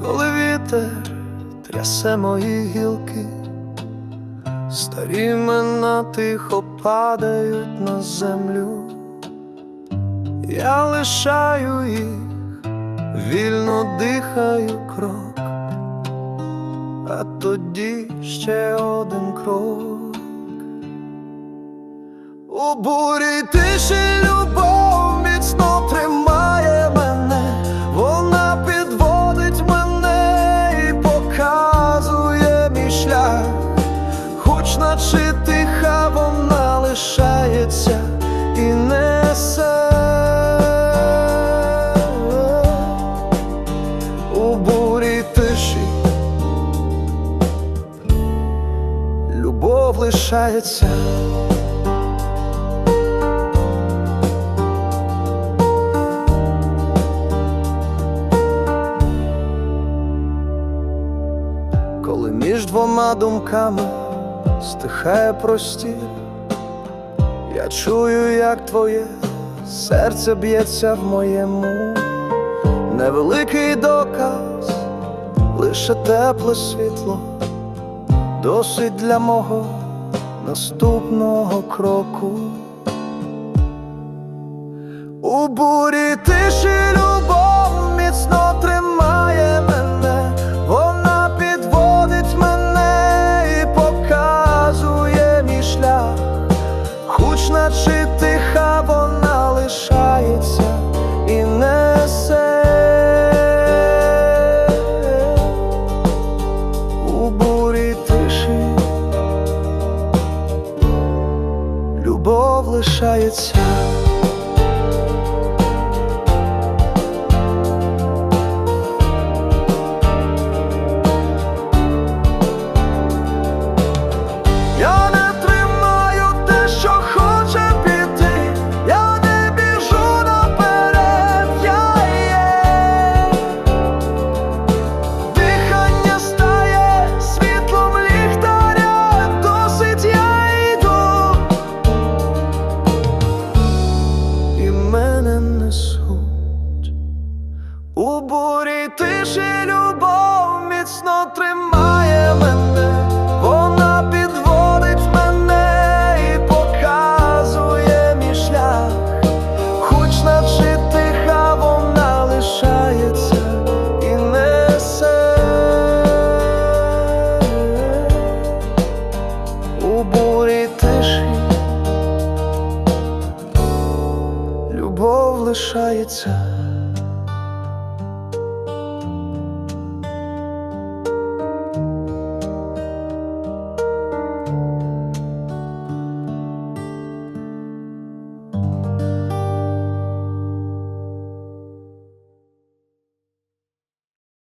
вітер трясе мої гілки, старі мена тихо падають на землю, я лишаю їх, вільно дихаю крок, а тоді ще один крок. У бурі тиші любов Бурі тиші любов лишається. Коли між двома думками стихає простір, я чую, як твоє серце б'ється в моєму, невеликий доказ, лише тепле світло, досить для мого наступного кроку. У бурі тиші любов міцно тримає мене, вона підводить мене і показує мій шлях, хоч наче лишається. Тиші любов міцно тримає мене, вона підводить мене і показує мій шлях, хоч наче тиха вона лишається і несе. У бурі тиші любов лишається.